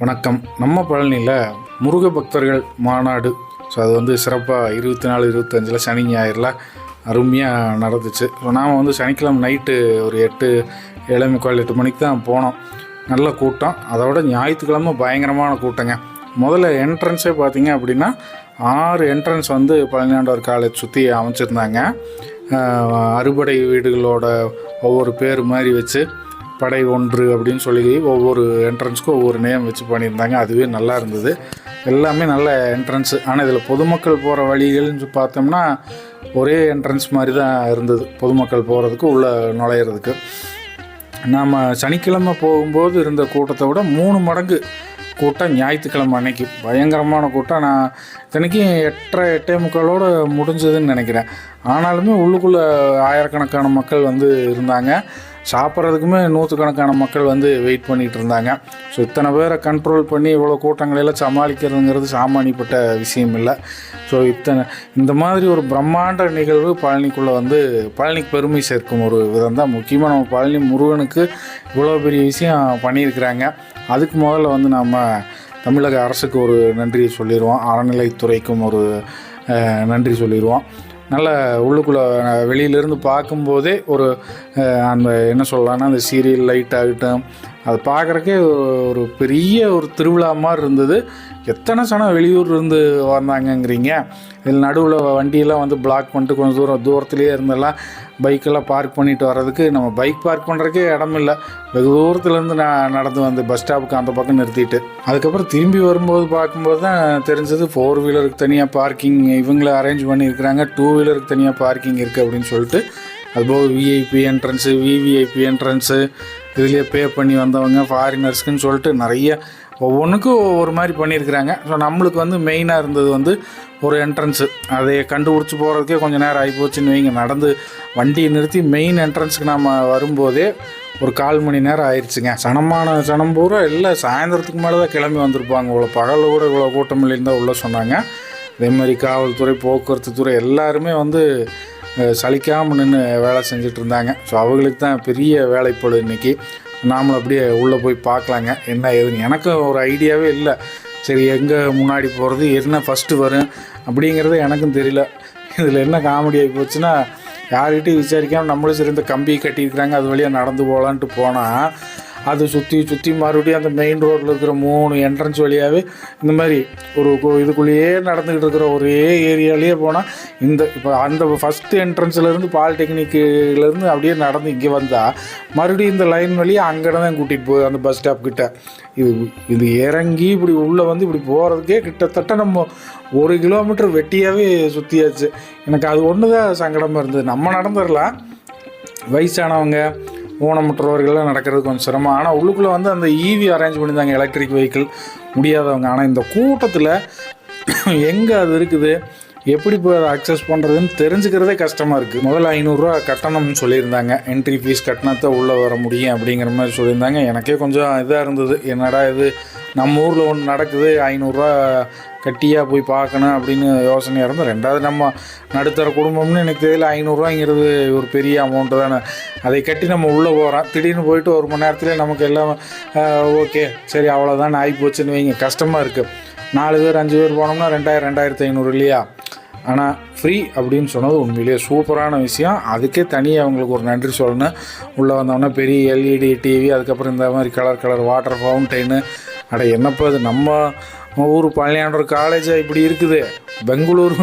வணக்கம். நம்ம பழனியில் முருக பக்தர்கள் மாநாடு. ஸோ அது வந்து சிறப்பாக இருபத்தி நாலு இருபத்தஞ்சில் சனி ஞாயிறில் அருமையாக நடந்துச்சு. ஸோ நாம் வந்து சனிக்கிழமை நைட்டு ஒரு எட்டு ஏழை முக்கால் எட்டு மணிக்கு தான் போனோம். நல்ல கூட்டம். அதோட ஞாயிற்றுக்கிழமை பயங்கரமான கூட்டங்க. முதல்ல என்ட்ரன்ஸே பார்த்தீங்க அப்படின்னா ஆறு என்ட்ரன்ஸ் வந்து பழனியாண்டவர் காலேஜ் சுற்றி அமைச்சிருந்தாங்க. அறுபடை வீடுகளோட ஒவ்வொரு பேர் மாதிரி வச்சு படை ஒன்று அப்படின்னு சொல்லி ஒவ்வொரு என்ட்ரன்ஸ்க்கும் ஒவ்வொரு நேம் வச்சு பண்ணியிருந்தாங்க. அதுவே நல்லா இருந்தது. எல்லாமே நல்ல என்ட்ரன்ஸு ஆனால் இதில் பொதுமக்கள் போகிற வழிகள்னு பார்த்தோம்னா ஒரே என்ட்ரன்ஸ் மாதிரி தான் இருந்தது. பொதுமக்கள் போகிறதுக்கு உள்ளே நுழையிறதுக்கு. நாம் சனிக்கிழமை போகும்போது இருந்த கூட்டத்தை விட மூணு மடங்கு கூட்டம் ஞாயிற்றுக்கிழமை அன்னைக்கு. பயங்கரமான கூட்டம். நான் இத்தனைக்கும் எட்டரை எட்டே முக்காலோடு முடிஞ்சதுன்னு நினைக்கிறேன். ஆனாலுமே உள்ளுக்குள்ளே ஆயிரக்கணக்கான மக்கள் வந்து இருந்தாங்க. சாப்பிட்றதுக்குமே நூற்றுக்கணக்கான மக்கள் வந்து வெயிட் பண்ணிகிட்டு இருந்தாங்க ஸோ இத்தனை பேரை கண்ட்ரோல் பண்ணி இவ்வளோ கூட்டங்களெல்லாம் சமாளிக்கிறதுங்கிறது சாமானியப்பட்ட விஷயம் இல்லை ஸோ இத்தனை இந்த மாதிரி ஒரு பிரம்மாண்ட நிகழ்வு பழனிக்குள்ளே வந்து பழனிக்கு பெருமை சேர்க்கும் ஒரு விதம் தான். முக்கியமாக நம்ம பழனி முருகனுக்கு இவ்வளோ பெரிய விஷயம் பண்ணியிருக்கிறாங்க. அதுக்கு முதல்ல வந்து நம்ம தமிழக அரசுக்கு ஒரு நன்றி சொல்லிடுவோம். அறநிலைத்துறைக்கும் ஒரு நன்றி சொல்லிடுவோம். நல்ல உள்ளுக்குள்ளே வெளியிலேருந்து பார்க்கும்போதே ஒரு அந்த என்ன சொல்லலாம்னா அந்த சீரியல் லைட் ஆகட்டும் அது பார்க்குறக்கே ஒரு பெரிய ஒரு திருவிழா மாதிரி இருந்தது. எத்தனை சனம் வெளியூர் இருந்து வந்தாங்கங்கிறீங்க. இதில் நடுவில் வண்டியெல்லாம் வந்து பிளாக் பண்ணிட்டு கொஞ்சம் தூரம் தூரத்துலேயே இருந்தெல்லாம் பைக்கெல்லாம் பார்க் பண்ணிட்டு வர்றதுக்கு நம்ம பைக் பார்க் பண்ணுறக்கே இடம் இல்லை வெகு தூரத்துலேருந்து நான் நடந்து வந்து பஸ் ஸ்டாப்புக்கு அந்த பக்கம் நிறுத்திட்டு. அதுக்கப்புறம் திரும்பி வரும்போது பார்க்கும்போது தான் தெரிஞ்சது ஃபோர் வீலருக்கு தனியாக பார்க்கிங் இவங்கள அரேஞ்ச் பண்ணியிருக்கிறாங்க. டூ வீலருக்கு தனியாக பார்க்கிங் இருக்குது அப்படின்னு சொல்லிட்டு. அதுபோக விஐபி என்ட்ரன்ஸு விவிஐபி என்ட்ரன்ஸு இதுலேயே பே பண்ணி வந்தவங்க ஃபாரினர்ஸ்க்குன்னு சொல்லிட்டு நிறைய ஒவ்வொன்றுக்கும் ஒவ்வொரு மாதிரி பண்ணியிருக்கிறாங்க. ஸோ நம்மளுக்கு வந்து மெயினாக இருந்தது வந்து ஒரு என்ட்ரன்ஸு அதை கண்டுபிடிச்சி போகிறதுக்கே கொஞ்சம் நேரம் ஆகிப்போச்சுன்னு வைங்க. நடந்து வண்டியை நிறுத்தி மெயின் என்ட்ரன்ஸுக்கு நம்ம வரும்போதே ஒரு கால் மணி நேரம் ஆயிடுச்சுங்க சனமான சனம் பூரா இல்லை சாயந்தரத்துக்கு மேலே தான் கிளம்பி வந்திருப்பாங்க இவ்வளோ பகலில் கூட இவ்வளோ கூட்டம் இல்லைன்னு தான் உள்ளே சொன்னாங்க. அதே மாதிரி காவல்துறை போக்குவரத்து துறை எல்லாருமே வந்து சலிக்காமல் நின்று வேலை செஞ்சுட்டு இருந்தாங்க. ஸோ அவங்களுக்கு தான் பெரிய வேலைப்பளு இன்றைக்கி நாமளும் அப்படியே உள்ளே போய் பார்க்கலாங்க என்ன ஏதுன்னு. எனக்கும் ஒரு ஐடியாவே இல்லை. சரி எங்கே முன்னாடி போகிறது என்ன ஃபஸ்ட்டு வரும் அப்படிங்கிறது எனக்கும் தெரியல. இதில் என்ன காமெடி ஆகி போச்சுன்னா யார்கிட்டையும் விசாரிக்காமல் நம்மளும் சரி இந்த கம்பி கட்டியிருக்கிறாங்க அது வழியாக நடந்து போகலான்ட்டு போனால் அது சுற்றி சுற்றி மறுபடியும் அந்த மெயின் ரோட்டில் இருக்கிற மூணு என்ட்ரன்ஸ் வழியாகவே இந்த மாதிரி ஒரு இதுக்குள்ளேயே நடந்துக்கிட்டு இருக்கிற ஒரே ஏரியாலேயே போனால் இந்த இப்போ அந்த ஃபஸ்ட்டு என்ட்ரன்ஸ்லேருந்து பாலிடெக்னிக்கிலேருந்து அப்படியே நடந்து இங்கே வந்தால் மறுபடியும் இந்த லைன் வழியாக அங்கே தான் கூட்டிகிட்டு போகுது அந்த பஸ் ஸ்டாப் கிட்ட. இது இது இறங்கி இப்படி உள்ளே வந்து இப்படி போகிறதுக்கே கிட்டத்தட்ட நம்ம ஒரு கிலோமீட்டர் வெட்டியாகவே சுற்றியாச்சு எனக்கு அது ஒன்று தான் சங்கடமாக இருந்தது. நம்ம நடந்துடலாம் வயசானவங்க ஊனமுற்றவர்கள்லாம் நடக்கிறது கொஞ்சம் சிரமம். ஆனால் உள்ளுக்குள்ளே வந்து அந்த ஈவி அரேஞ்ச் பண்ணியிருந்தாங்க எலக்ட்ரிக் வெஹிக்கிள் முடியாதவங்க. ஆனால் இந்த கூட்டத்தில் எங்கே அது இருக்குது? எப்படி போய் அதை அக்சஸ் பண்ணுறதுன்னு தெரிஞ்சுக்கிறதே கஷ்டமாக இருக்குது முதல்ல ஐநூறுரூவா கட்டணம்னு சொல்லியிருந்தாங்க. என்ட்ரி ஃபீஸ் கட்டணத்தை உள்ளே வர முடியும் அப்படிங்கிற மாதிரி சொல்லியிருந்தாங்க. எனக்கே கொஞ்சம் இதாக இருந்தது. என்னடா இது? நம்ம ஊரில் ஒன்று நடக்குது ஐநூறுரூவா கட்டியாக போய் பார்க்கணும் அப்படின்னு யோசனையாக இருந்தால் ரெண்டாவது நம்ம நடுத்தர குடும்பம்னு எனக்கு தெரியல ஐநூறுரூவாங்கிறது ஒரு பெரிய அமௌண்ட்டு தானே. அதை கட்டி நம்ம உள்ளே போகிறோம் திடீர்னு போயிட்டு ஒரு மணி நேரத்தில் நமக்கு எல்லாம் ஓகே சரி அவ்வளோதான் ஆகி போச்சுன்னு வைங்க. கஷ்டமாக இருக்குது நாலு பேர் அஞ்சு பேர் போனோம்னா ரெண்டாயிரம் ரெண்டாயிரத்து ஐநூறு இல்லையா? ஆனால் ஃப்ரீ அப்படின்னு சொன்னது உண்மையிலேயே சூப்பரான விஷயம். அதுக்கே தனியாக அவங்களுக்கு ஒரு நன்றி சொல்லணும். உள்ளே வந்தோடனே பெரிய எல்இடி டிவி அதுக்கப்புறம் இந்த மாதிரி கலர் கலர் வாட்டர் ஃபவுண்டைனு அட என்னப்பா இது? நம்ம ஊர் பழனியாண்டவர் காலேஜாக இப்படி இருக்குது. பெங்களூரு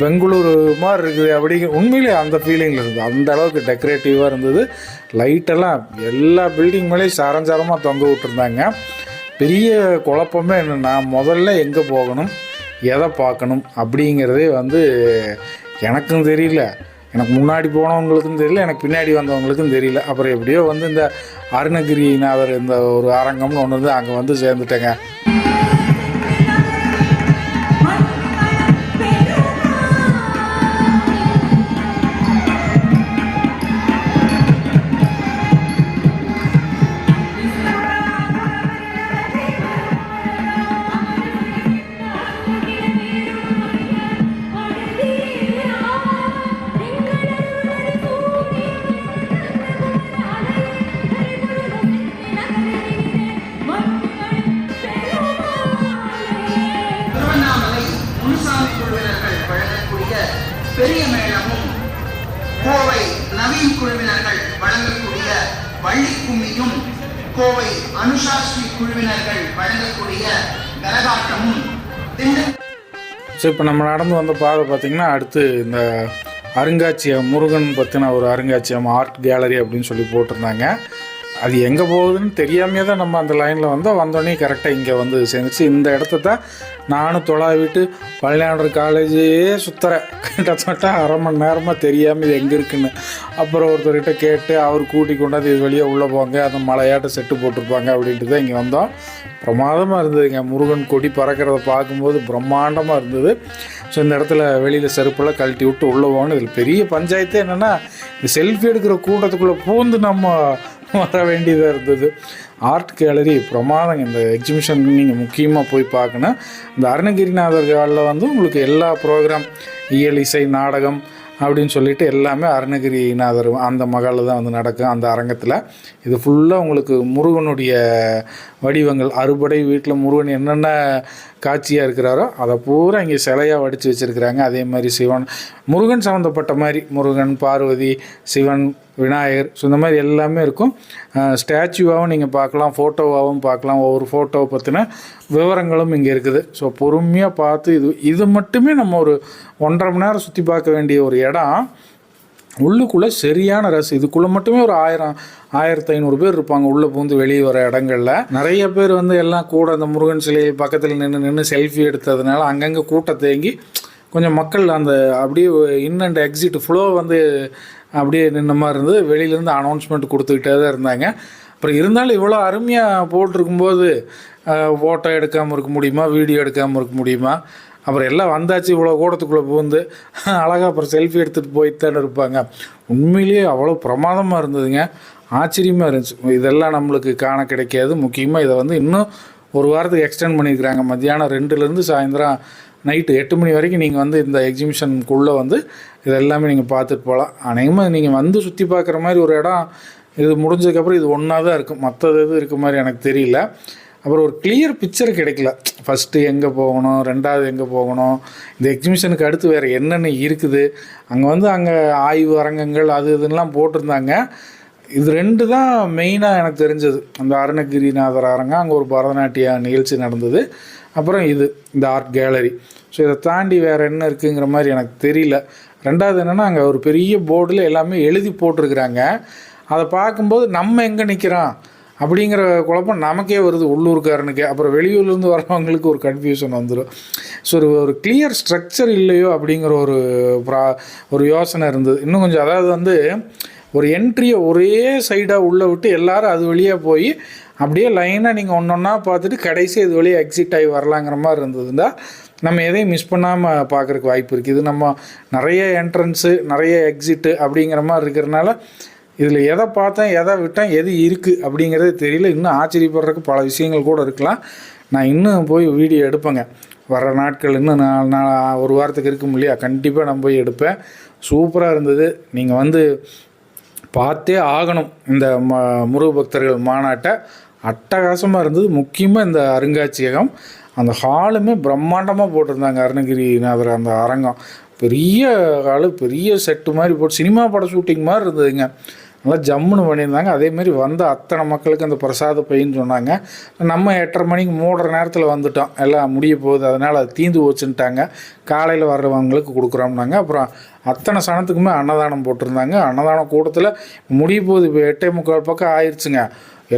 பெங்களூரு மாதிரி இருக்குது அப்படி. உண்மையிலே அந்த ஃபீலிங்கில் இருந்தது. அந்த அளவுக்கு டெக்கரேட்டிவாக இருந்தது. லைட்டெல்லாம் எல்லா பில்டிங் மேலேயும் சரஞ்சாரமாக தொங்க விட்டுருந்தாங்க. பெரிய குழப்பமே என்னென்னா முதல்ல எங்கே போகணும்? எதை பார்க்கணும்? அப்படிங்கிறதே வந்து எனக்கும் தெரியல. எனக்கு முன்னாடி போனவங்களுக்கும் தெரியல எனக்கு பின்னாடி வந்தவங்களுக்கும் தெரியல. அப்புறம் எப்படியோ வந்து இந்த அருணகிரிநாதர் இந்த ஒரு அரங்கம்னு ஒன்று வந்து அங்கே வந்து சேர்ந்துட்டேங்க. பெரிய மேளமும் கோவை நவீன் குழுவினர்கள் வழங்கக்கூடிய வள்ளி கும்மியும் கோவை அனுசாஸ்ரீ குழுவினர்கள் வழங்கக்கூடிய கரகாட்டமும் திண்டு ஸோ இப்போ நம்ம நடந்து வந்த பாதை பார்த்திங்கன்னா அடுத்து இந்த அருங்காட்சியகம் முருகன் பற்றின ஒரு அருங்காட்சியகம் ஆர்ட் கேலரி அப்படின்னு சொல்லி போட்டிருந்தாங்க. அது எங்கே போகுதுன்னு தெரியாமையே தான் நம்ம அந்த லைனில் வந்தோம். வந்தோடனே கரெக்டாக இங்கே வந்து சேர்ந்துச்சு. இந்த இடத்த தான் நானும் தொழாவிட்டு பழனியாண்டர் காலேஜே சுற்றுறேன் கிட்டத்தட்ட அரை மணி நேரமாக தெரியாமல் இது எங்கே இருக்குன்னு. அப்புறம் ஒருத்தர்கிட்ட கேட்டு அவர் கூட்டி கொண்டாந்து இது வழியாக உள்ளே போங்க அந்த மலையாட்ட செட்டு போட்டிருப்பாங்க அப்படின்ட்டு தான் இங்கே வந்தோம். பிரமாதமாக இருந்ததுங்க. முருகன் கொடி பறக்கிறத பார்க்கும்போது பிரம்மாண்டமாக இருந்தது. ஸோ இந்த இடத்துல வெளியில் செருப்பெல்லாம் கழட்டி விட்டு உள்ளே போகணும். இதில் பெரிய பஞ்சாயத்து என்னென்னா இந்த செல்ஃபி எடுக்கிற கூட்டத்துக்குள்ளே பூந்து நம்ம வர வேண்டியதாக இருந்தது. ஆர்ட் கேலரி பிரமாதம். இந்த எக்ஸிபிஷன் நீங்கள் முக்கியமாக போய் பார்க்கணும். இந்த அருணகிரிநாதர் காலில் வந்து உங்களுக்கு எல்லா ப்ரோக்ராம் இயல் இசை நாடகம் அப்படின்னு சொல்லிட்டு எல்லாமே அருணகிரிநாதர் அந்த மகளில் தான் வந்து நடக்கும். அந்த அரங்கத்தில். இது ஃபுல்லாக உங்களுக்கு முருகனுடைய வடிவங்கள் அறுபடை வீட்டில் முருகன் என்னென்ன காட்சியாக இருக்கிறாரோ அதை பூரா இங்கே சிலையாக வடித்து வச்சுருக்கிறாங்க. அதே மாதிரி சிவன் முருகன் சம்மந்தப்பட்ட மாதிரி முருகன் பார்வதி சிவன் விநாயகர் ஸோ இந்த மாதிரி எல்லாமே இருக்கும். ஸ்டாச்சுவாகவும் நீங்கள் பார்க்கலாம் ஃபோட்டோவாகவும் பார்க்கலாம். ஒவ்வொரு ஃபோட்டோவை பற்றின விவரங்களும் இங்கே இருக்குது. ஸோ பொறுமையாக பார்த்து இது இது மட்டுமே நம்ம ஒரு ஒன்றரை மணி நேரம் சுற்றி பார்க்க வேண்டிய ஒரு இடம். உள்ளுக்குள்ளே சரியான ரஸ் இதுக்குள்ளே மட்டுமே ஒரு ஆயிரம் ஆயிரத்தி ஐநூறு பேர் இருப்பாங்க உள்ளே பூந்து வெளியே வர இடங்கள்ல. நிறைய பேர் வந்து எல்லாம் கூட அந்த முருகன் சிலை பக்கத்தில் நின்று நின்று செல்ஃபி எடுத்ததுனால அங்கங்கே கூட்டம் தேங்கி கொஞ்சம் மக்கள் அந்த அப்படியே இன் அண்ட் எக்ஸிட் ஃப்ளோ வந்து அப்படியே நின்ன மாதிரி இருந்தது. வெளியிலேருந்து அனௌன்ஸ்மெண்ட் கொடுத்துக்கிட்டே தான் இருந்தாங்க. அப்புறம் இருந்தாலும் இவ்வளோ அருமையாக போட்டிருக்கும்போது ஃபோட்டோ எடுக்காமல் இருக்க முடியுமா? வீடியோ எடுக்காமல் இருக்க முடியுமா? அப்புறம் எல்லாம் வந்தாச்சு இவ்வளோ கூடத்துக்குள்ளே புகுந்து அழகாக அப்புறம் செல்ஃபி எடுத்துகிட்டு போய்த்தான்னு இருப்பாங்க. உண்மையிலேயே அவ்வளோ பிரமாதமாக இருந்ததுங்க. ஆச்சரியமாக இருந்துச்சு. இதெல்லாம் நம்மளுக்கு காண கிடைக்காது. முக்கியமாக இதை வந்து இன்னும் ஒரு வாரத்துக்கு எக்ஸ்டெண்ட் பண்ணியிருக்கிறாங்க. மத்தியானம் ரெண்டுலேருந்து சாயந்தரம் நைட்டு எட்டு மணி வரைக்கும் நீங்கள் வந்து இந்த எக்ஸிபிஷனுக்குள்ளே வந்து இதெல்லாமே நீங்கள் பார்த்துட்டு போகலாம். அநேகமாக நீங்கள் வந்து சுற்றி பார்க்குற மாதிரி ஒரு இடம் இது முடிஞ்சதுக்கப்புறம் இது ஒன்றா தான் இருக்கும். மற்றது இது இருக்க மாதிரி எனக்கு தெரியல. அப்புறம் ஒரு கிளியர் பிக்சர் கிடைக்கல. ஃபஸ்ட்டு எங்கே போகணும் ரெண்டாவது எங்கே போகணும் இந்த எக்ஸிபிஷனுக்கு அடுத்து வேறு என்னென்ன இருக்குது அங்கே வந்து அங்கே ஆய்வு அரங்கங்கள் அது இதுலாம் போட்டிருந்தாங்க. இது ரெண்டு தான் மெயினாக எனக்கு தெரிஞ்சது. அந்த அருணகிரிநாதர் அரங்கம் அங்கே ஒரு பரதநாட்டிய நிகழ்ச்சி நடந்தது. அப்புறம் இது இந்த ஆர்ட் கேலரி ஸோ இதை தாண்டி வேறு என்ன இருக்குங்கிற மாதிரி எனக்கு தெரியல. ரெண்டாவது என்னென்னா அங்கே ஒரு பெரிய போர்டில் எல்லாமே எழுதி போட்டிருக்கிறாங்க. அதை பார்க்கும்போது நம்ம எங்கே நிற்கிறோம் அப்படிங்கிற குழப்பம் நமக்கே வருது உள்ளூர்காரனுக்கே. அப்புறம் வெளியூர்லேருந்து வரவங்களுக்கு ஒரு கன்ஃபியூஷன் வந்துடும் ஸோ ஒரு ஒரு கிளியர் ஸ்ட்ரக்சர் இல்லையோ அப்படிங்கிற ஒரு ப்ரா ஒரு யோசனை இருந்தது. இன்னும் கொஞ்சம் அதாவது வந்து ஒரு என்ட்ரியை ஒரே சைடாக உள்ளே விட்டு எல்லாரும் அது வழியாக போய் அப்படியே லைனாக நீங்கள் ஒன்று ஒன்றா பார்த்துட்டு கடைசி இது வழியாக எக்ஸிட் ஆகி வரலாங்கிற மாதிரி இருந்ததுன்னா நம்ம எதையும் மிஸ் பண்ணாமல் பார்க்குறக்கு வாய்ப்பு இருக்குது இது நம்ம நிறைய என்ட்ரன்ஸு நிறைய எக்ஸிட்டு அப்படிங்கிற மாதிரி இருக்கிறனால இதில் எதை பார்த்தேன் எதை விட்டேன் எது இருக்குது அப்படிங்கிறது தெரியல. இன்னும் ஆச்சரியப்படுறதுக்கு பல விஷயங்கள் கூட இருக்கலாம். நான் இன்னும் போய் வீடியோ எடுப்பேங்க. வர நாட்கள் இன்னும் நான் நாள் ஒரு வாரத்துக்கு இருக்கும் இல்லையா? கண்டிப்பாக நான் போய் எடுப்பேன். சூப்பராக இருந்தது. நீங்கள் வந்து பார்த்தே ஆகணும். இந்த ம முருக பக்தர்கள் மாநாட்டை அட்டகாசமாக இருந்தது. முக்கியமாக இந்த அருங்காட்சியகம். அந்த ஹாலுமே பிரம்மாண்டமாக போட்டிருந்தாங்க அருணகிரிநாதர் அந்த அரங்கம். பெரிய ஹாலு பெரிய செட்டு மாதிரி போட்டு சினிமா பட ஷூட்டிங் மாதிரி இருந்ததுங்க. நல்லா ஜம்முன்னு பண்ணியிருந்தாங்க. அதேமாரி வந்த அத்தனை மக்களுக்கு அந்த பிரசாத பையன்னு சொன்னாங்க. நம்ம எட்டரை மணிக்கு மூடுற நேரத்தில் வந்துட்டோம். எல்லாம் முடிய போகுது. அதனால் அது தீந்து போச்சுன்ட்டாங்க. காலையில் வர்றவங்களுக்கு கொடுக்குறோம்னாங்க. அப்புறம் அத்தனை சனத்துக்குமே அன்னதானம் போட்டிருந்தாங்க. அன்னதானம் கூட்டத்தில் முடிய போகுது. இப்போ எட்டே முக்கால் பக்கம் ஆயிடுச்சுங்க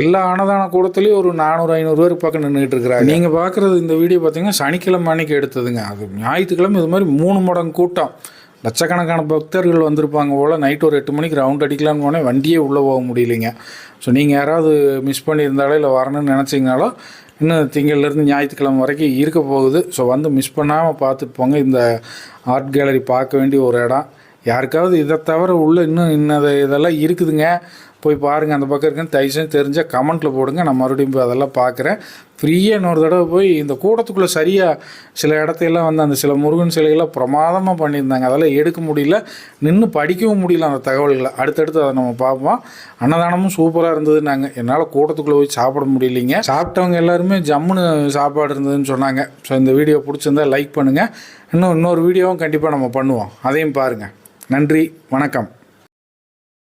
எல்லா அன்னதான கூடத்துலேயும் ஒரு நானூறு ஐநூறு பேருக்கு பக்கம் நின்றுட்டு இருக்கிறாங்க. நீங்கள் பார்க்குறது இந்த வீடியோ பார்த்தீங்கன்னா சனிக்கிழமை அன்னைக்கு எடுத்ததுங்க. அது ஞாயிற்றுக்கிழமை இது மாதிரி மூணு மடங்கு கூட்டம். லட்சக்கணக்கான பக்தர்கள் வந்திருப்பாங்க போல் நைட் ஒரு எட்டு மணிக்கு ரவுண்ட் அடிக்கலான்னு போனேன் வண்டியே உள்ளே போக முடியலைங்க. ஸோ நீங்கள் யாராவது மிஸ் பண்ணியிருந்தாலோ இல்லை வரணும்னு நினச்சிங்கனாலோ இன்னும் திங்கள்லேருந்து ஞாயிற்றுக்கிழமை வரைக்கும் இருக்க போகுது. ஸோ வந்து மிஸ் பண்ணாமல் பார்த்துட்டு போங்க இந்த ஆர்ட் கேலரி பார்க்க வேண்டிய ஒரு இடம். யாருக்காவது இதை தவிர உள்ள இன்னும் இன்னது இதெல்லாம் இருக்குதுங்க. போய் பாருங்கள் அந்த பக்கம் இருக்குன்னு தயவுசெய்து தெரிஞ்சால் கமெண்ட்டில் போடுங்க. நான் மறுபடியும் போய் அதெல்லாம் பார்க்குறேன் ஃப்ரீயாக இன்னொரு தடவை போய் இந்த கூடத்துக்குள்ளே சரியாக சில இடத்தையெல்லாம் வந்து அந்த சில முருகன் சிலைகள்லாம் பிரமாதமாக பண்ணியிருந்தாங்க. அதெல்லாம் எடுக்க முடியல. நின்று படிக்கவும் முடியல அந்த தகவல்களை. அடுத்தடுத்து அதை நம்ம பார்ப்போம். அன்னதானமும் சூப்பராக இருந்ததுன்னாங்க. என்னால் கூடத்துக்குள்ளே போய் சாப்பிட முடியலைங்க. சாப்பிட்டவங்க எல்லாருமே ஜம்முன்னு சாப்பாடு இருந்ததுன்னு சொன்னாங்க. ஸோ இந்த வீடியோ பிடிச்சிருந்தா லைக் பண்ணுங்கள் இன்னும் இன்னொரு வீடியோவும் கண்டிப்பாக நம்ம பண்ணுவோம். அதையும் பாருங்கள் நன்றி வணக்கம்.